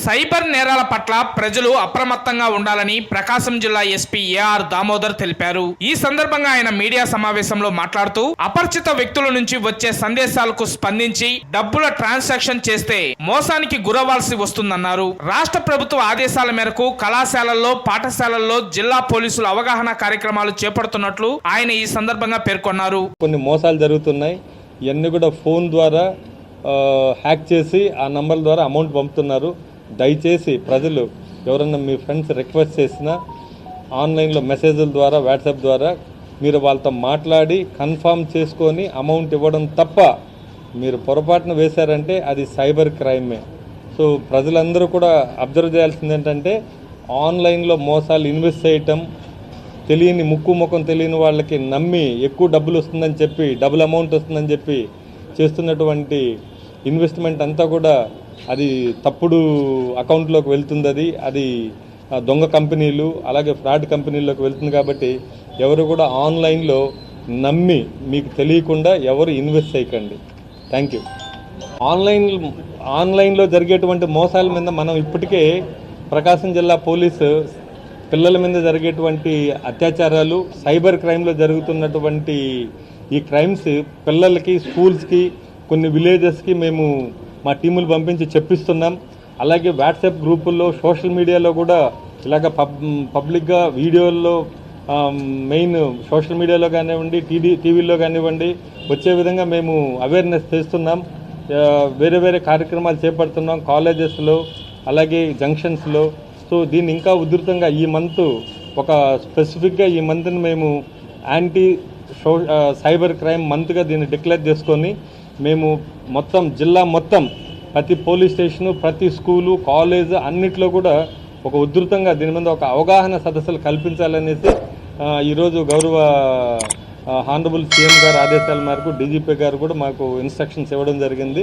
Cyber నేరాల పట్ల ప్రజలు అప్రమత్తంగా ఉండాలని ప్రకాశం జిల్లా ఎస్పీ ఏఆర్ దామోదర్ తెలిపారు. ఈ సందర్భంగా ఆయన మీడియా సమావేశంలో మాట్లాడుతూ అపరిచిత వ్యక్తుల నుంచి వచ్చే సందేశాలకు స్పందించి డబ్బుల ట్రాన్సాక్షన్ చేస్తే మోసానికి గురవాల్సి వస్తుందన్నారు. రాష్ట్ర ప్రభుత్వ ఆదేశాల మేరకు కళాశాలల్లో పాఠశాలల్లో జిల్లా పోలీసులు అవగాహన కార్యక్రమాలు చేపడుతున్నట్లు ఆయన ఈ సందర్భంగా పేర్కొన్నారు. కొన్ని మోసాలు జరుగుతున్నాయి. ఇవన్నీ కూడా ఫోన్ ద్వారా హ్యాక్ చేసి ఆ నంబర్ల ద్వారా అమౌంట్ పంపుతున్నారు. దయచేసి ప్రజలు ఎవరన్నా మీ ఫ్రెండ్స్ రిక్వెస్ట్ చేసినా ఆన్లైన్లో మెసేజ్ల ద్వారా వాట్సాప్ ద్వారా మీరు వాళ్ళతో మాట్లాడి కన్ఫర్మ్ చేసుకొని అమౌంట్ ఇవ్వడం తప్ప మీరు పొరపాటున వేశారంటే అది సైబర్ క్రైమే. సో ప్రజలందరూ కూడా అబ్జర్వ్ చేయాల్సింది ఏంటంటే ఆన్లైన్లో మోసాలు ఇన్వెస్ట్ చేయటం తెలియని ముక్కు ముఖం తెలియని వాళ్ళకి నమ్మి ఎక్కువ డబ్బులు వస్తుందని చెప్పి డబుల్ అమౌంట్ వస్తుందని చెప్పి చేస్తున్నటువంటి ఇన్వెస్ట్మెంట్ అంతా కూడా అది తప్పుడు అకౌంట్లోకి వెళ్తుంది అది అది దొంగ కంపెనీలు అలాగే ఫ్రాడ్ కంపెనీల్లోకి వెళ్తుంది కాబట్టి ఎవరు కూడా ఆన్లైన్లో నమ్మి మీకు తెలియకుండా ఎవరు ఇన్వెస్ట్ చేయకండి. Thank you. ఆన్లైన్ ఆన్లైన్లో జరిగేటువంటి మోసాల మీద మనం ఇప్పటికే ప్రకాశం జిల్లా పోలీసు పిల్లల మీద జరిగేటువంటి అత్యాచారాలు సైబర్ క్రైమ్లో జరుగుతున్నటువంటి ఈ క్రైమ్స్ పిల్లలకి స్కూల్స్కి కొన్ని విలేజెస్కి మేము మా టీములు పంపించి చెప్పిస్తున్నాం. అలాగే వాట్సాప్ గ్రూపుల్లో సోషల్ మీడియాలో కూడా ఇలాగ పబ్ పబ్లిక్గా వీడియోల్లో మెయిన్ సోషల్ మీడియాలో కానివ్వండి టీవీ టీవీలో కానివ్వండి వచ్చే విధంగా మేము అవేర్నెస్ చేస్తున్నాం వేరే వేరే కార్యక్రమాలు చేపడుతున్నాం కాలేజెస్లో అలాగే జంక్షన్స్లో. సో దీన్ని ఇంకా ఉధృతంగా ఈ మంత్ ఒక స్పెసిఫిక్గా ఈ మంత్ని మేము యాంటీ సైబర్ క్రైమ్ మంత్గా దీన్ని డిక్లేర్ చేసుకొని మేము మొత్తం జిల్లా మొత్తం ప్రతి పోలీస్ స్టేషను ప్రతి స్కూలు కాలేజ్ అన్నిట్లో కూడా ఒక ఉధృతంగా దీని మీద ఒక అవగాహన సదస్సులు కల్పించాలనేసి ఈరోజు గౌరవ హానరబుల్ సీఎం గారు ఆదేశాల మేరకు డీజీపీ గారు కూడా మాకు ఇన్స్ట్రక్షన్స్ ఇవ్వడం జరిగింది.